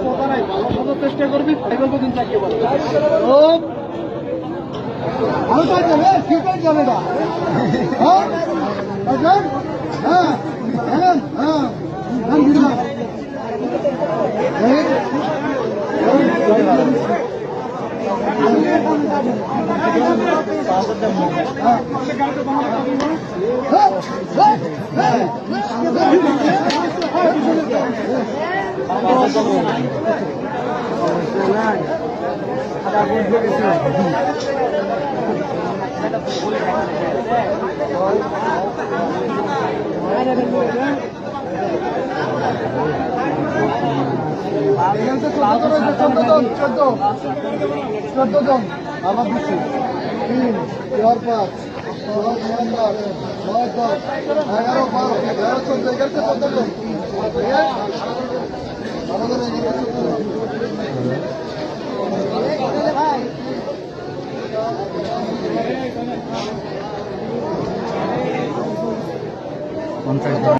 কথা নাই ভালো মতো চেষ্টা করবি সাইকেল পর্যন্ত চাকরি পাবি ভালো কাজ যাবে সিটাই যাবে না হ্যাঁ? হ্যাঁ হ্যাঁ হ্যাঁ হ্যাঁ চোদ্দ চোদ্দ জন আমার দিচ্ছি তিন চার পাঁচ নয় দশ এগারো বারো এগারো চোদ্দ এগারো চোদ্দ জন আমাদের এগারো চোদ্দ জন পঞ্চাশ